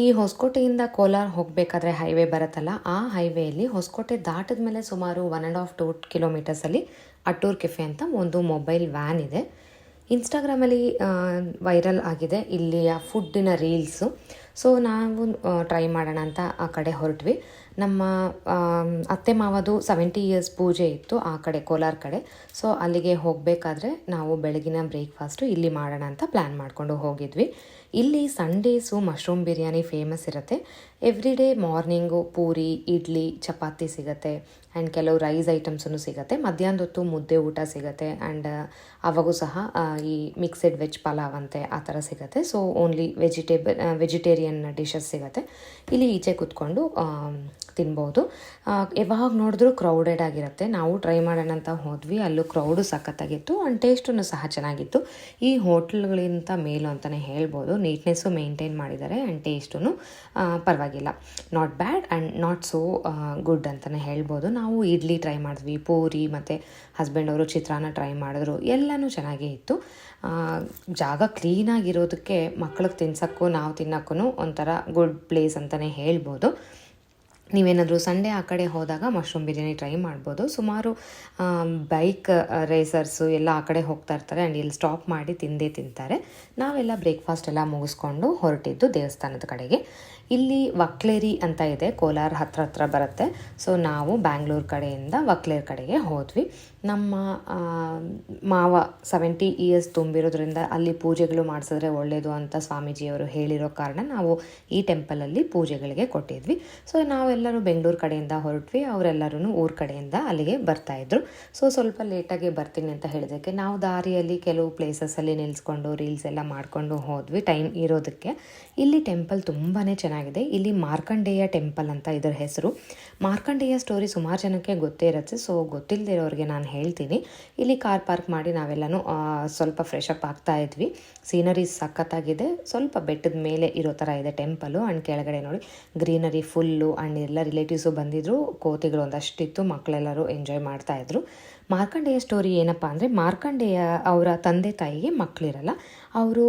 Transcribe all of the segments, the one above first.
ಈ ಹೊಸಕೋಟೆಯಿಂದ ಕೋಲಾರ ಹೋಗಬೇಕಾದ್ರೆ ಹೈವೇ ಬರುತ್ತಲ್ಲ, ಆ ಹೈವೇಯಲ್ಲಿ ಹೊಸಕೋಟೆ ದಾಟದ ಮೇಲೆ ಸುಮಾರು ಒನ್ ಆ್ಯಂಡ್ ಆಫ್ ಟೂ ಕಿಲೋಮೀಟರ್ಸಲ್ಲಿ ಅಟ್ಟೂರ್ ಕೆಫೆ ಅಂತ ಒಂದು ಮೊಬೈಲ್ ವ್ಯಾನ್ ಇದೆ. ಇನ್ಸ್ಟಾಗ್ರಾಮಲ್ಲಿ ವೈರಲ್ ಆಗಿದೆ. ಇಲ್ಲಿಯ ಫುಡ್ಡಿನ ರೀಲ್ಸು ಸೊ ನಾವು ಟ್ರೈ ಮಾಡೋಣ ಅಂತ ಆ ಕಡೆ ಹೊರಟ್ವಿ. ನಮ್ಮ ಅತ್ತೆ ಮಾವದು ಸೆವೆಂಟಿ ಇಯರ್ಸ್ ಪೂಜೆ ಇತ್ತು ಆ ಕಡೆ, ಕೋಲಾರ ಕಡೆ. ಸೊ ಅಲ್ಲಿಗೆ ಹೋಗಬೇಕಾದ್ರೆ ನಾವು ಬೆಳಗಿನ ಬ್ರೇಕ್ಫಾಸ್ಟು ಇಲ್ಲಿ ಮಾಡೋಣ ಅಂತ ಪ್ಲ್ಯಾನ್ ಮಾಡಿಕೊಂಡು ಹೋಗಿದ್ವಿ. ಇಲ್ಲಿ ಸಂಡೇಸು ಮಶ್ರೂಮ್ ಬಿರಿಯಾನಿ ಫೇಮಸ್ ಇರುತ್ತೆ. Every day morning puri, idli, chapati ಸಿಗುತ್ತೆ. ಆ್ಯಂಡ್ ಕೆಲವು ರೈಸ್ ಐಟಮ್ಸೂ ಸಿಗುತ್ತೆ. ಮಧ್ಯಾಹ್ನದ ಹೊತ್ತು ಮುದ್ದೆ ಊಟ ಸಿಗುತ್ತೆ. ಆ್ಯಂಡ್ ಅವಾಗೂ ಸಹ ಈ ಮಿಕ್ಸೆಡ್ ವೆಜ್ ಪಲಾವ್ ಅಂತೆ ಆ ಥರ ಸಿಗುತ್ತೆ. So only vegetable vegetarian dishes ಸಿಗುತ್ತೆ. ಇಲ್ಲಿ ಈಚೆ ಕೂತ್ಕೊಂಡು ತಿನ್ಬೋದು. ಯಾವಾಗ ನೋಡಿದ್ರು ಕ್ರೌಡೆಡ್ ಆಗಿರುತ್ತೆ. ನಾವು ಟ್ರೈ ಮಾಡೋಣ ಅಂತ ಹೋದ್ವಿ. ಅಲ್ಲೂ ಕ್ರೌಡು ಸಖತ್ತಾಗಿತ್ತು. ಆ್ಯಂಡ್ ಟೇಸ್ಟೂ ಸಹ ಚೆನ್ನಾಗಿತ್ತು. ಈ ಹೋಟ್ಲ್ಗಳಿಂತ ಮೇಲು ಅಂತಲೇ ಹೇಳ್ಬೋದು. ನೀಟ್ನೆಸ್ಸು ಮೇಂಟೈನ್ ಮಾಡಿದ್ದಾರೆ ಆ್ಯಂಡ್ ಟೇಸ್ಟೂ ಪರವಾಗಿಲ್ಲ. Not bad and not so good ಅಂತಲೇ ಹೇಳ್ಬೋದು. ನಾವು ಇಡ್ಲಿ ಟ್ರೈ ಮಾಡಿದ್ವಿ. ಪೂರಿ ಮತ್ತು ಹಸ್ಬೆಂಡ್ ಅವರು ಚಿತ್ರಾನ್ನ ಟ್ರೈ ಮಾಡಿದ್ರು. ಎಲ್ಲನೂ ಚೆನ್ನಾಗೇ ಇತ್ತು. ಜಾಗ ಕ್ಲೀನಾಗಿರೋದಕ್ಕೆ ಮಕ್ಳಿಗೆ ತಿನ್ಸೋಕ್ಕೂ, ನಾವು ತಿನ್ನೋಕ್ಕೂ ಒಂಥರ ಗುಡ್ ಪ್ಲೇಸ್ ಅಂತಲೇ ಹೇಳ್ಬೋದು. ನೀವೇನಾದರೂ ಸಂಡೇ ಆ ಕಡೆ ಹೋದಾಗ ಮಶ್ರೂಮ್ ಬಿರಿಯಾನಿ ಟ್ರೈ ಮಾಡ್ಬೋದು. ಸುಮಾರು ಬೈಕ್ ರೇಸರ್ಸು ಎಲ್ಲ ಆ ಕಡೆ ಹೋಗ್ತಾ ಇರ್ತಾರೆ ಆ್ಯಂಡ್ ಇಲ್ಲಿ ಸ್ಟಾಪ್ ಮಾಡಿ ತಿಂದೇ ತಿಂತಾರೆ. ನಾವೆಲ್ಲ ಬ್ರೇಕ್ಫಾಸ್ಟ್ ಎಲ್ಲ ಮುಗಿಸ್ಕೊಂಡು ಹೊರಟಿದ್ದು ದೇವಸ್ಥಾನದ ಕಡೆಗೆ. ಇಲ್ಲಿ ವಕ್ಲೇರಿ ಅಂತ ಇದೆ, ಕೋಲಾರ ಹತ್ರ ಹತ್ರ ಬರುತ್ತೆ. ಸೊ ನಾವು ಬ್ಯಾಂಗ್ಳೂರು ಕಡೆಯಿಂದ ವಕ್ಲೇರ್ ಕಡೆಗೆ ಹೋದ್ವಿ. ನಮ್ಮ ಮಾವ ಸೆವೆಂಟಿ ಇಯರ್ಸ್ ತುಂಬಿರೋದ್ರಿಂದ ಅಲ್ಲಿ ಪೂಜೆಗಳು ಮಾಡಿಸಿದ್ರೆ ಒಳ್ಳೆಯದು ಅಂತ ಸ್ವಾಮೀಜಿಯವರು ಹೇಳಿರೋ ಕಾರಣ ನಾವು ಈ ಟೆಂಪಲಲ್ಲಿ ಪೂಜೆಗಳಿಗೆ ಕೊಟ್ಟಿದ್ವಿ. ಸೊ ನಾವೆಲ್ಲರೂ ಬೆಂಗಳೂರು ಕಡೆಯಿಂದ ಹೊರಟ್ವಿ. ಅವರೆಲ್ಲರೂ ಊರ ಕಡೆಯಿಂದ ಅಲ್ಲಿಗೆ ಬರ್ತಾಯಿದ್ರು ಸೊ ಸ್ವಲ್ಪ ಲೇಟಾಗಿ ಬರ್ತೀನಿ ಅಂತ ಹೇಳಿದಕ್ಕೆ ನಾವು ದಾರಿಯಲ್ಲಿ ಕೆಲವು ಪ್ಲೇಸಸಲ್ಲಿ ನಿಲ್ಲಿಸ್ಕೊಂಡು ರೀಲ್ಸ್ ಎಲ್ಲ ಮಾಡಿಕೊಂಡು ಹೋದ್ವಿ ಟೈಮ್ ಇರೋದಕ್ಕೆ. ಇಲ್ಲಿ ಟೆಂಪಲ್ ತುಂಬಾ ಚೆನ್ನಾಗಿದೆ. ಇಲ್ಲಿ ಮಾರ್ಕಂಡೇಯ ಟೆಂಪಲ್ ಅಂತ ಇದರ ಹೆಸರು. ಮಾರ್ಕಂಡೇಯ ಸ್ಟೋರಿ ಸುಮಾರು ಜನಕ್ಕೆ ಗೊತ್ತೇ ಇರುತ್ತೆ. ಸೊ ಗೊತ್ತಿಲ್ಲದಿರೋರಿಗೆ ನಾನು ಹೇಳ್ತೀನಿ. ಇಲ್ಲಿ ಕಾರ್ ಪಾರ್ಕ್ ಮಾಡಿ ನಾವೆಲ್ಲನೂ ಸ್ವಲ್ಪ ಫ್ರೆಶ್ ಅಪ್ ಆಗ್ತಾ ಇದ್ವಿ. ಸೀನರಿ ಸಖತ್ತಾಗಿದೆ. ಸ್ವಲ್ಪ ಬೆಟ್ಟದ ಮೇಲೆ ಇರೋ ಥರ ಇದೆ ಟೆಂಪಲು ಆ್ಯಂಡ್ ಕೆಳಗಡೆ ನೋಡಿ. ಗ್ರೀನರಿ ಫುಲ್ಲು ಆ್ಯಂಡ್ ಎಲ್ಲ ರಿಲೇಟಿವ್ಸು ಬಂದಿದ್ರು. ಕೋತಿಗಳು ಒಂದಷ್ಟಿತ್ತು. ಮಕ್ಕಳೆಲ್ಲರೂ ಎಂಜಾಯ್ ಮಾಡ್ತಾಯಿದ್ರು ಮಾರ್ಕಂಡೇಯ ಸ್ಟೋರಿ ಏನಪ್ಪ ಅಂದರೆ, ಮಾರ್ಕಂಡೇಯ ಅವರ ತಂದೆ ತಾಯಿಗೆ ಮಕ್ಕಳಿರಲ್ಲ ಅವರು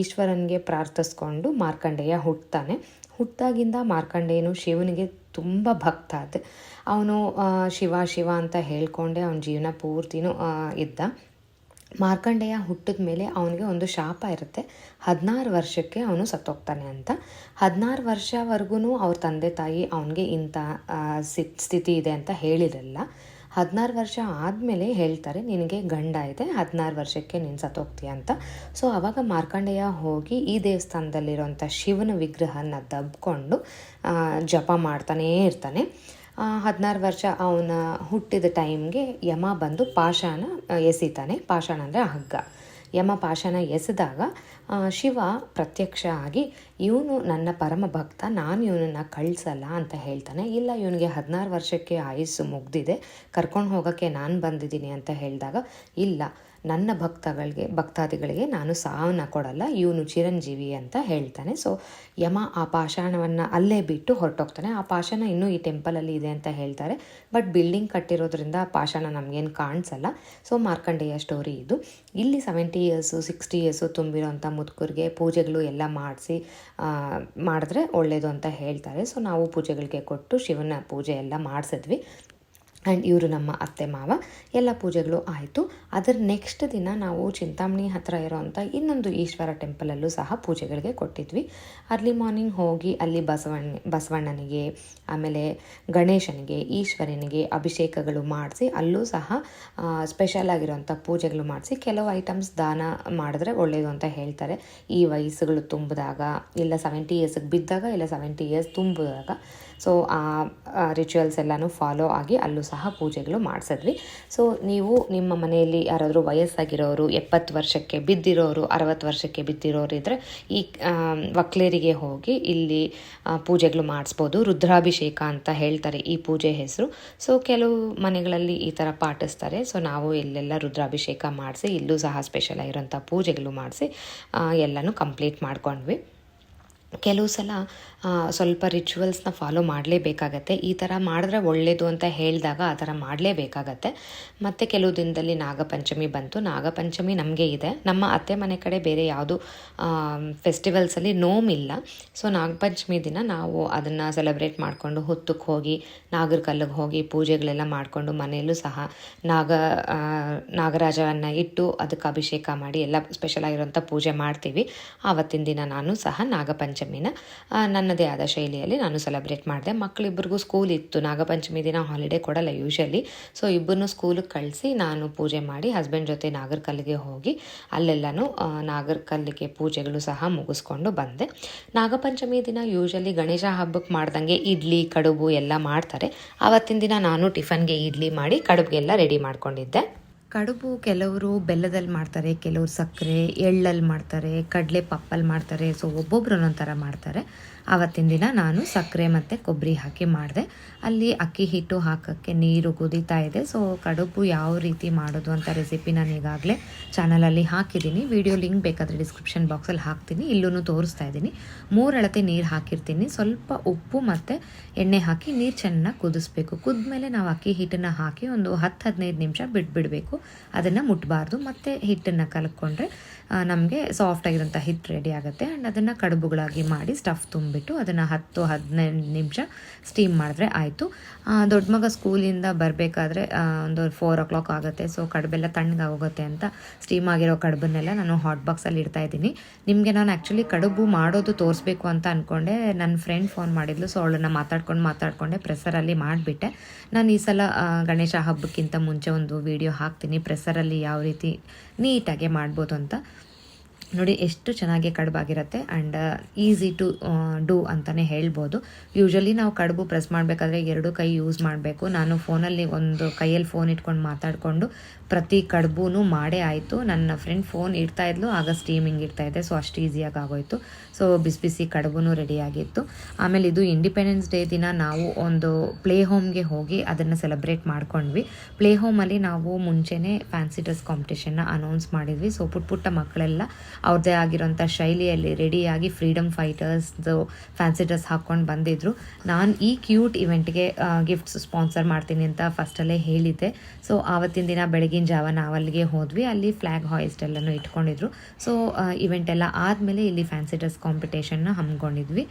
ಈಶ್ವರನಿಗೆ ಪ್ರಾರ್ಥಿಸ್ಕೊಂಡು ಮಾರ್ಕಂಡೇಯ ಹುಟ್ಟುತ್ತಾನೆ ಹುಟ್ಟಾಗಿಂದ ಮಾರ್ಕಂಡೇಯನು ಶಿವನಿಗೆ ತುಂಬ ಭಕ್ತ ಅವನು ಶಿವ ಶಿವ ಅಂತ ಹೇಳ್ಕೊಂಡೆ ಅವನ ಜೀವನ ಪೂರ್ತಿನೂ ಇದ್ದ. ಮಾರ್ಕಂಡೇಯ ಹುಟ್ಟಿದ ಮೇಲೆ ಅವನಿಗೆ ಒಂದು ಶಾಪ ಇರುತ್ತೆ. ಹದಿನಾರು ವರ್ಷಕ್ಕೆ ಅವನು ಸತ್ತೋಗ್ತಾನೆ ಅಂತ. ಹದಿನಾರು ವರ್ಷವರೆಗೂ ಅವ್ರ ತಂದೆ ತಾಯಿ ಅವನಿಗೆ ಇಂಥ ಸ್ಥಿತಿ ಇದೆ ಅಂತ ಹೇಳಿರಲ್ಲ ಹದಿನಾರು ವರ್ಷ ಆದಮೇಲೆ ಹೇಳ್ತಾರೆ, ನಿನಗೆ ಗಂಡ ಇದೆ, ಹದಿನಾರು ವರ್ಷಕ್ಕೆ ನೀನು ಸತ್ತೋಗ್ತೀಯ ಅಂತ. ಸೊ ಆವಾಗ ಮಾರ್ಕಂಡೇಯ ಹೋಗಿ ಈ ದೇವಸ್ಥಾನದಲ್ಲಿರೋಂಥ ಶಿವನ ವಿಗ್ರಹನ ದಬ್ಕೊಂಡು ಜಪ ಮಾಡ್ತಾನೇ ಇರ್ತಾನೆ. ಹದಿನಾರು ವರ್ಷ ಅವನ ಹುಟ್ಟಿದ ಟೈಮ್ಗೆ ಯಮ ಬಂದು ಪಾಷಾಣ, ಎಸಿತಾನೆ. ಪಾಷಾಣ ಅಂದರೆ ಹಗ್ಗ. ಯಮ ಪಾಶನ ಎಸೆದಾಗ ಶಿವ ಪ್ರತ್ಯಕ್ಷ ಆಗಿ, ಇವನು ನನ್ನ ಪರಮ ಭಕ್ತ, ನಾನು ಇವನನ್ನು ಕಳಿಸಲ್ಲ ಅಂತ ಹೇಳ್ತಾನೆ. ಇಲ್ಲ, ಇವನಿಗೆ ಹದಿನಾರು ವರ್ಷಕ್ಕೆ ಆಯುಸ್ಸು ಮುಗ್ದಿದೆ, ಕರ್ಕೊಂಡು ಹೋಗೋಕ್ಕೆ ನಾನು ಬಂದಿದ್ದೀನಿ ಅಂತ ಹೇಳಿದಾಗ, ಇಲ್ಲ ನನ್ನ ಭಕ್ತಗಳಿಗೆ, ಭಕ್ತಾದಿಗಳಿಗೆ ನಾನು ಸಾವನ್ನ ಕೊಡಲ್ಲ, ಇವನು ಚಿರಂಜೀವಿ ಅಂತ ಹೇಳ್ತಾನೆ. ಸೊ ಯಮ ಆ ಪಾಷಾಣವನ್ನು ಅಲ್ಲೇ ಬಿಟ್ಟು ಹೊರಟೋಗ್ತಾನೆ. ಆ ಪಾಷಾಣ ಇನ್ನೂ ಈ ಟೆಂಪಲಲ್ಲಿ ಇದೆ ಅಂತ ಹೇಳ್ತಾರೆ. ಬಟ್ ಬಿಲ್ಡಿಂಗ್ ಕಟ್ಟಿರೋದ್ರಿಂದ ಆ ಪಾಷಾಣ ನಮಗೇನು ಕಾಣಿಸಲ್ಲ. ಸೊ ಮಾರ್ಕಂಡೇಯ ಸ್ಟೋರಿ ಇದು. ಇಲ್ಲಿ ಸೆವೆಂಟಿ ಇಯರ್ಸು ಸಿಕ್ಸ್ಟಿ ಇಯರ್ಸು ತುಂಬಿರೋಂಥ ಮುದುಕರಿಗೆ ಪೂಜೆಗಳು ಎಲ್ಲ ಮಾಡಿಸಿ ಮಾಡಿದ್ರೆ ಒಳ್ಳೆಯದು ಅಂತ ಹೇಳ್ತಾರೆ. ಸೊ ನಾವು ಪೂಜೆಗಳಿಗೆ ಕೊಟ್ಟು ಶಿವನ ಪೂಜೆ ಎಲ್ಲ ಮಾಡಿಸಿದ್ವಿ. ಆ್ಯಂಡ್ ಇವರು ನಮ್ಮ ಅತ್ತೆ, ಮಾವ, ಎಲ್ಲ ಪೂಜೆಗಳು ಆಯಿತು. ಅದರ ನೆಕ್ಸ್ಟ್ ದಿನ ನಾವು ಚಿಂತಾಮಣಿ ಹತ್ರ ಇರೋವಂಥ ಇನ್ನೊಂದು ಈಶ್ವರ ಟೆಂಪಲಲ್ಲೂ ಸಹ ಪೂಜೆಗಳಿಗೆ ಕೊಟ್ಟಿದ್ವಿ. ಅರ್ಲಿ ಮಾರ್ನಿಂಗ್ ಹೋಗಿ ಅಲ್ಲಿ ಬಸವಣ್ಣ ಬಸವಣ್ಣನಿಗೆ, ಆಮೇಲೆ ಗಣೇಶನಿಗೆ, ಈಶ್ವರನಿಗೆ ಅಭಿಷೇಕಗಳು ಮಾಡಿಸಿ, ಅಲ್ಲೂ ಸಹ ಸ್ಪೆಷಲ್ ಆಗಿರೋವಂಥ ಪೂಜೆಗಳು ಮಾಡಿಸಿ, ಕೆಲವು ಐಟಮ್ಸ್ ದಾನ ಮಾಡಿದ್ರೆ ಒಳ್ಳೆಯದು ಅಂತ ಹೇಳ್ತಾರೆ. ಈ ವಯಸ್ಸುಗಳು ತುಂಬಿದಾಗ ಇಲ್ಲ ಸೆವೆಂಟಿ ಇಯರ್ಸ್ಗೆ ಬಿದ್ದಾಗ ಇಲ್ಲ ಸೆವೆಂಟಿ ಇಯರ್ಸ್ ತುಂಬಿದಾಗ. ಸೊ ಆ ರಿಚುವಲ್ಸ್ ಎಲ್ಲನೂ ಫಾಲೋ ಆಗಿ ಅಲ್ಲೂ ಸಹ ಪೂಜೆಗಳು ಮಾಡಿಸಿದ್ವಿ. ಸೊ ನೀವು ನಿಮ್ಮ ಮನೆಯಲ್ಲಿ ಯಾರಾದರೂ ವಯಸ್ಸಾಗಿರೋರು, ಎಪ್ಪತ್ತು ವರ್ಷಕ್ಕೆ ಬಿದ್ದಿರೋರು, ಅರವತ್ತು ವರ್ಷಕ್ಕೆ ಬಿದ್ದಿರೋರು ಇದ್ದರೆ ಈ ವಕ್ಲೇರಿಗೆ ಹೋಗಿ ಇಲ್ಲಿ ಪೂಜೆಗಳು ಮಾಡಿಸ್ಬೋದು. ರುದ್ರಾಭಿಷೇಕ ಅಂತ ಹೇಳ್ತಾರೆ ಈ ಪೂಜೆ ಹೆಸರು. ಸೊ ಕೆಲವು ಮನೆಗಳಲ್ಲಿ ಈ ಥರ ಪಾಟಿಸ್ತಾರೆ. ಸೊ ನಾವು ಇಲ್ಲೆಲ್ಲ ರುದ್ರಾಭಿಷೇಕ ಮಾಡಿಸಿ, ಇಲ್ಲೂ ಸಹ ಸ್ಪೆಷಲ್ ಆಗಿರೋಂಥ ಪೂಜೆಗಳು ಮಾಡಿಸಿ ಎಲ್ಲನೂ ಕಂಪ್ಲೀಟ್ ಮಾಡ್ಕೊಂಡ್ವಿ. ಕೆಲವು ಸಲ ಸ್ವಲ್ಪ ರಿಚುವಲ್ಸ್ನ ಫಾಲೋ ಮಾಡಲೇಬೇಕಾಗತ್ತೆ. ಈ ಥರ ಮಾಡಿದ್ರೆ ಒಳ್ಳೆಯದು ಅಂತ ಹೇಳಿದಾಗ ಆ ಥರ ಮಾಡಲೇಬೇಕಾಗತ್ತೆ. ಮತ್ತು ಕೆಲವು ದಿನದಲ್ಲಿ ನಾಗಪಂಚಮಿ ಬಂತು. ನಾಗಪಂಚಮಿ ನಮಗೆ ಇದೆ. ನಮ್ಮ ಅತ್ತೆ ಮನೆ ಕಡೆ ಬೇರೆ ಯಾವುದು ಫೆಸ್ಟಿವಲ್ಸಲ್ಲಿ ನೋಮಿಲ್ಲ ಸೊ ನಾಗಪಂಚಮಿ ದಿನ ನಾವು ಅದನ್ನು ಸೆಲೆಬ್ರೇಟ್ ಮಾಡಿಕೊಂಡು ಹೊತ್ತಕ್ಕೆ ಹೋಗಿ, ನಾಗರ ಕಲ್ಲಿಗೆ ಹೋಗಿ ಪೂಜೆಗಳೆಲ್ಲ ಮಾಡಿಕೊಂಡು ಮನೆಯಲ್ಲೂ ಸಹ ನಾಗ ನಾಗರಾಜವನ್ನು ಇಟ್ಟು ಅದಕ್ಕೆ ಅಭಿಷೇಕ ಮಾಡಿ ಎಲ್ಲ ಸ್ಪೆಷಲ್ ಆಗಿರೋಂಥ ಪೂಜೆ ಮಾಡ್ತೀವಿ. ಆವತ್ತಿನ ದಿನ ನಾನು ಸಹ ನಾಗಪಂಚಮಿನ ನನ್ನದೇ ಆದ ಶೈಲಿಯಲ್ಲಿ ನಾನು ಸೆಲೆಬ್ರೇಟ್ ಮಾಡಿದೆ. ಮಕ್ಕಳಿಬ್ಬರಿಗೂ ಸ್ಕೂಲ್ ಇತ್ತು. ನಾಗಪಂಚಮಿ ದಿನ ಹಾಲಿಡೇ ಕೊಡಲ್ಲ ಯೂಶಲಿ ಸೊ ಇಬ್ಬರನ್ನು ಸ್ಕೂಲಿಗೆ ಕಳಿಸಿ ನಾನು ಪೂಜೆ ಮಾಡಿ ಹಸ್ಬೆಂಡ್ ಜೊತೆ ನಾಗರಕಲ್ಲಿಗೆ ಹೋಗಿ ಅಲ್ಲೆಲ್ಲನೂ ನಾಗರಕಲ್ಲಿಗೆ ಪೂಜೆಗಳು ಸಹ ಮುಗಿಸ್ಕೊಂಡು ಬಂದೆ. ನಾಗಪಂಚಮಿ ದಿನ ಯೂಶಲಿ ಗಣೇಶ ಹಬ್ಬಕ್ಕೆ ಮಾಡ್ದಂಗೆ ಇಡ್ಲಿ, ಕಡುಬು ಎಲ್ಲ ಮಾಡ್ತಾರೆ. ಆವತ್ತಿನ ದಿನ ನಾನು ಟಿಫನ್ಗೆ ಇಡ್ಲಿ ಮಾಡಿ ಕಡುಬಿಗೆಲ್ಲ ರೆಡಿ ಮಾಡ್ಕೊಂಡಿದ್ದೆ. ಕಡುಬು ಕೆಲವರು ಬೆಲ್ಲದಲ್ಲಿ ಮಾಡ್ತಾರೆ, ಕೆಲವರು ಸಕ್ಕರೆ ಎಳ್ಳಲ್ಲಿ ಮಾಡ್ತಾರೆ ಕಡಲೆ ಪಪ್ಪಲ್ಲಿ ಮಾಡ್ತಾರೆ. ಸೊ ಒಬ್ಬೊಬ್ರು ಒಂದೊಂದು ಥರ ಮಾಡ್ತಾರೆ. ಆವತ್ತಿನ ದಿನ ನಾನು ಸಕ್ಕರೆ ಮತ್ತು ಕೊಬ್ಬರಿ ಹಾಕಿ ಮಾಡಿದೆ. ಅಲ್ಲಿ ಅಕ್ಕಿ ಹಿಟ್ಟು ಹಾಕೋಕ್ಕೆ ನೀರು ಕುದೀತಾ ಇದೆ. ಸೊ ಕಡುಬು ಯಾವ ರೀತಿ ಮಾಡೋದು ಅಂತ ರೆಸಿಪಿ ನಾನು ಈಗಾಗಲೇ ಚಾನಲಲ್ಲಿ ಹಾಕಿದ್ದೀನಿ. ವಿಡಿಯೋ ಲಿಂಕ್ ಬೇಕಾದರೆ ಡಿಸ್ಕ್ರಿಪ್ಷನ್ ಬಾಕ್ಸಲ್ಲಿ ಹಾಕ್ತೀನಿ. ಇಲ್ಲೂ ತೋರಿಸ್ತಾ ಇದ್ದೀನಿ. ಮೂರು ಅಳತೆ ನೀರು ಹಾಕಿರ್ತೀನಿ. ಸ್ವಲ್ಪ ಉಪ್ಪು ಮತ್ತು ಎಣ್ಣೆ ಹಾಕಿ ನೀರು ಚೆನ್ನಾಗಿ ಕುದಿಸ್ಬೇಕು. ಕುದ್ಮೇಲೆ ನಾವು ಅಕ್ಕಿ ಹಿಟ್ಟನ್ನು ಹಾಕಿ ಒಂದು ಹತ್ತು ಹದಿನೈದು ನಿಮಿಷ ಬಿಟ್ಬಿಡಬೇಕು. ಅದನ್ನು ಮುಟ್ಟಬಾರ್ದು ಮತ್ತು ಹಿಟ್ಟನ್ನು ಕಲ್ಕೊಂಡ್ರೆ ನಮಗೆ ಸಾಫ್ಟ್ ಆಗಿರೋಂಥ ಹಿಟ್ಟು ರೆಡಿ ಆಗುತ್ತೆ. ಆ್ಯಂಡ್ ಅದನ್ನು ಕಡುಬುಗಳಾಗಿ ಮಾಡಿ ಸ್ಟಫ್ ತುಂಬಿಟ್ಟು ಅದನ್ನು ಹತ್ತು, ಹದಿನೈದು ನಿಮಿಷ ಸ್ಟೀಮ್ ಮಾಡಿದ್ರೆ ಆಯಿತು. ದೊಡ್ಡ ಮಗ ಸ್ಕೂಲಿಂದ ಬರಬೇಕಾದ್ರೆ ಒಂದು ಫೋರ್ ಓ ಕ್ಲಾಕ್ ಆಗುತ್ತೆ. ಸೊ ಕಡುಬೆಲ್ಲ ತಣ್ಣಗಾಗೋಗುತ್ತೆ ಅಂತ ಸ್ಟೀಮ್ ಆಗಿರೋ ಕಡುಬನ್ನೆಲ್ಲ ನಾನು ಹಾಟ್ ಬಾಕ್ಸಲ್ಲಿ ಇಡ್ತಾ ಇದ್ದೀನಿ. ನಿಮಗೆ ನಾನು ಆ್ಯಕ್ಚುಲಿ ಕಡುಬು ಮಾಡೋದು ತೋರಿಸ್ಬೇಕು ಅಂತ ಅಂದ್ಕೊಂಡೆ ನನ್ನ ಫ್ರೆಂಡ್ ಫೋನ್ ಮಾಡಿದ್ಲು. ಸೊ ಅವಳನ್ನ ಮಾತಾಡ್ಕೊಂಡು ಮಾತಾಡ್ಕೊಂಡೆ ಪ್ರೆಸರಲ್ಲಿ ಮಾಡಿಬಿಟ್ಟೆ. ನಾನು ಈ ಸಲ ಗಣೇಶ ಹಬ್ಬಕ್ಕಿಂತ ಮುಂಚೆ ಒಂದು ವಿಡಿಯೋ ಹಾಕ್ತೀನಿ. ಪ್ರೆಸರಲ್ಲಿ ಯಾವ ರೀತಿ ನೀಟಾಗಿ ಮಾಡ್ಬೋದು ಅಂತ. ನೋಡಿ, ಎಷ್ಟು ಚೆನ್ನಾಗಿ ಕಡುಬಾಗಿರುತ್ತೆ ಆ್ಯಂಡ್ ಈಸಿ ಟು ಡೂ ಅಂತಲೇ ಹೇಳ್ಬೋದು. ಯೂಶ್ವಲಿ ನಾವು ಕಡುಬು ಪ್ರೆಸ್ ಮಾಡಬೇಕಾದ್ರೆ ಎರಡು ಕೈ ಯೂಸ್ ಮಾಡಬೇಕು. ನಾನು ಫೋನಲ್ಲಿ ಒಂದು ಕೈಯಲ್ಲಿ ಫೋನ್ ಇಟ್ಕೊಂಡು ಮಾತಾಡಿಕೊಂಡು ಪ್ರತಿ ಕಡುಬೂ ಮಾಡೇ ಆಯಿತು. ನನ್ನ ಫ್ರೆಂಡ್ ಫೋನ್ ಇಡ್ತಾ ಇದ್ಲು, ಆಗ ಸ್ಟೀಮಿಂಗ್ ಇಡ್ತಾ ಇದೆ ಸೊ ಅಷ್ಟು ಈಸಿಯಾಗಿ ಆಗೋಯಿತು. ಸೊ ಬಿಸಿ ಬಿಸಿ ರೆಡಿ ರೆಡಿಯಾಗಿತ್ತು ಆಮೇಲೆ ಇದು ಇಂಡಿಪೆಂಡೆನ್ಸ್ ಡೇ ದಿನ ನಾವು ಒಂದು ಪ್ಲೇ ಹೋಮ್ಗೆ ಹೋಗಿ ಅದನ್ನು ಸೆಲೆಬ್ರೇಟ್ ಮಾಡ್ಕೊಂಡ್ವಿ. ಪ್ಲೇ ಹೋಮಲ್ಲಿ ನಾವು ಮುಂಚೆನೇ ಫ್ಯಾನ್ಸಿ ಡ್ರೆಸ್ ಕಾಂಪಿಟೇಷನ್ನ ಅನೌನ್ಸ್ ಮಾಡಿದ್ವಿ. ಸೊ ಪುಟ್ಟ ಪುಟ್ಟ ಮಕ್ಕಳೆಲ್ಲ ಅವ್ರದ್ದೇ ಆಗಿರೋಂಥ ಶೈಲಿಯಲ್ಲಿ ರೆಡಿಯಾಗಿ ಫ್ರೀಡಮ್ ಫೈಟರ್ಸ್ದು ಫ್ಯಾನ್ಸಿ ಡ್ರೆಸ್ ಹಾಕ್ಕೊಂಡು ಬಂದಿದ್ರು. ನಾನು ಈ ಕ್ಯೂಟ್ ಇವೆಂಟ್ಗೆ ಗಿಫ್ಟ್ಸ್ ಸ್ಪಾನ್ಸರ್ ಮಾಡ್ತೀನಿ ಅಂತ ಫಸ್ಟಲ್ಲೇ ಹೇಳಿದ್ದೆ. ಸೊ ಆವತ್ತಿನ ದಿನ ಬೆಳಗಿನ ಜಾವ ನಾವು ಅಲ್ಲಿಗೆ ಹೋದ್ವಿ. ಅಲ್ಲಿ ಫ್ಲ್ಯಾಗ್ ಹಾಯಿಸ್ಟ್ ಎಲ್ಲನೂ ಇಟ್ಕೊಂಡಿದ್ರು. ಸೊ ಇವೆಂಟ್ ಎಲ್ಲ ಆದಮೇಲೆ ಇಲ್ಲಿ ಫ್ಯಾನ್ಸಿ ಡ್ರೆಸ್ ಕಾಂಪಿಟೇಷನ್ನ ಹಮ್ಮಿಕೊಂಡಿದ್ವಿ.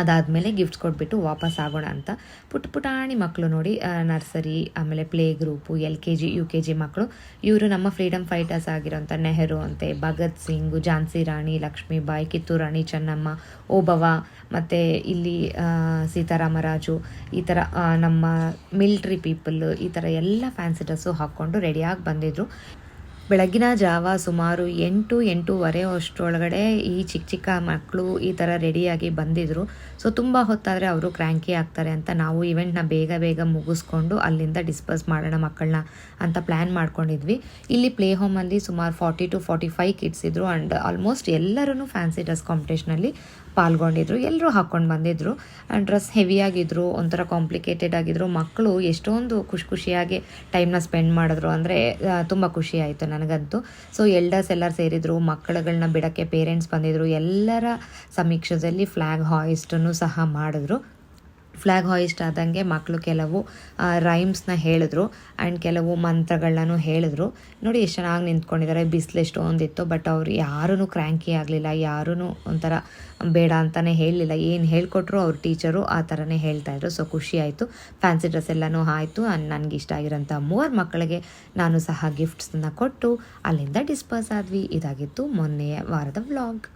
ಅದಾದಮೇಲೆ ಗಿಫ್ಟ್ಸ್ ಕೊಟ್ಬಿಟ್ಟು ವಾಪಸ್ ಆಗೋಣ ಅಂತ. ಪುಟ್ಟ ಪುಟಾಣಿ ಮಕ್ಕಳು ನೋಡಿ ನರ್ಸರಿ, ಆಮೇಲೆ play group L K G, U K G ಮಕ್ಕಳು ಇವರು ನಮ್ಮ ಫ್ರೀಡಮ್ ಫೈಟರ್ಸ್ ಆಗಿರೋಂಥ ನೆಹರು ಅಂತೆ, ಭಗತ್ ಸಿಂಗ್, ಝಾನ್ಸಿ ರಾಣಿ, ಲಕ್ಷ್ಮೀಬಾಯಿ, ಕಿತ್ತೂರು ರಾಣಿ ಚೆನ್ನಮ್ಮ ಓಬವ ಮತ್ತು ಇಲ್ಲಿ ಸೀತಾರಾಮರಾಜು, ಈ ಥರ ನಮ್ಮ ಮಿಲ್ಟ್ರಿ ಪೀಪಲ್ ಈ ಥರ ಎಲ್ಲ ಫ್ಯಾನ್ಸಿ ಡ್ರೆಸ್ಸು ಹಾಕ್ಕೊಂಡು ರೆಡಿಯಾಗಿ ಬಂದಿದ್ರು. ಬೆಳಗಿನ ಜಾವ ಸುಮಾರು ಎಂಟು, ಎಂಟೂವರೆ ಅಷ್ಟರೊಳಗಡೆ ಈ ಚಿಕ್ಕ ಚಿಕ್ಕ ಮಕ್ಕಳು ಈ ಥರ ರೆಡಿಯಾಗಿ ಬಂದಿದ್ದರು ಸೊ, ತುಂಬ ಹೊತ್ತಾದರೆ ಅವರು ಕ್ರ್ಯಾಂಕಿ ಆಗ್ತಾರೆ ಅಂತ ನಾವು ಇವೆಂಟ್ನ ಬೇಗ ಬೇಗ ಮುಗಿಸ್ಕೊಂಡು ಅಲ್ಲಿಂದ ಡಿಸ್ಪರ್ಸ್ ಮಾಡೋಣ ಮಕ್ಕಳನ್ನ ಅಂತ ಪ್ಲ್ಯಾನ್ ಮಾಡ್ಕೊಂಡಿದ್ವಿ. ಇಲ್ಲಿ ಪ್ಲೇ ಹೋಮಲ್ಲಿ ಸುಮಾರು forty to forty five kids ಇದ್ದರು ಆ್ಯಂಡ್ ಆಲ್ಮೋಸ್ಟ್ ಎಲ್ಲರೂ ಫ್ಯಾನ್ಸಿ ಡ್ರೆಸ್ ಕಾಂಪಿಟೇಷನಲ್ಲಿ ಪಾಲ್ಗೊಂಡಿದ್ರು, ಎಲ್ಲರೂ ಹಾಕ್ಕೊಂಡು ಬಂದಿದ್ರು. ಆ್ಯಂಡ್ ಡ್ರೆಸ್ ಹೆವಿಯಾಗಿದ್ರು ಒಂಥರ ಕಾಂಪ್ಲಿಕೇಟೆಡ್ ಆಗಿದ್ರು. ಮಕ್ಕಳು ಎಷ್ಟೊಂದು ಖುಷಿ ಖುಷಿಯಾಗಿ ಟೈಮ್ನ ಸ್ಪೆಂಡ್ ಮಾಡಿದ್ರು ಅಂದರೆ ತುಂಬ ಖುಷಿ ಆಯಿತು ನನಗಂತೂ. ಸೊ ಎಲ್ಡರ್ಸ್ ಎಲ್ಲರೂ ಸೇರಿದ್ರು ಮಕ್ಕಳುಗಳನ್ನ ಬಿಡೋಕ್ಕೆ ಪೇರೆಂಟ್ಸ್ ಬಂದಿದ್ರು, ಎಲ್ಲರ ಸಮೀಕ್ಷೆಯಲ್ಲಿ ಫ್ಲ್ಯಾಗ್ ಹಾಯಿಸ್ಟನ್ನು ಸಹ ಮಾಡಿದ್ರು. ಫ್ಲ್ಯಾಗ್ ಹಾಯಿಸ್ಟ್ ಆದಂಗೆ ಮಕ್ಕಳು ಕೆಲವು ರೈಮ್ಸ್ನ ಹೇಳಿದ್ರು ಆ್ಯಂಡ್ ಕೆಲವು ಮಂತ್ರಗಳನ್ನೂ ಹೇಳಿದ್ರು. ನೋಡಿ ಎಷ್ಟು ಚೆನ್ನಾಗಿ ನಿಂತ್ಕೊಂಡಿದ್ದಾರೆ ಬಿಸಿಲು ಎಷ್ಟೊಂದಿತ್ತು ಬಟ್ ಅವ್ರು ಯಾರೂ ಕ್ರ್ಯಾಂಕಿ ಆಗಲಿಲ್ಲ ಯಾರೂ ಒಂಥರ ಬೇಡ ಅಂತಲೇ ಹೇಳಲಿಲ್ಲ. ಏನು ಹೇಳ್ಕೊಟ್ರು ಅವ್ರ ಟೀಚರು ಆ ಥರನೇ ಹೇಳ್ತಾಯಿದ್ರು ಸೊ ಖುಷಿ ಆಯಿತು. ಫ್ಯಾನ್ಸಿ ಡ್ರೆಸ್ ಎಲ್ಲನೂ ಆಯಿತು. ನನಗೆ ಇಷ್ಟ ಆಗಿರೋಂಥ ಮೂವರು ಮಕ್ಕಳಿಗೆ ನಾನು ಸಹ ಗಿಫ್ಟ್ಸನ್ನು ಕೊಟ್ಟು ಅಲ್ಲಿಂದ ಡಿಸ್ಪರ್ಸ್ ಆದ್ವಿ. ಇದಾಗಿತ್ತು ಮೊನ್ನೆಯ ವಾರದ ವ್ಲಾಗ್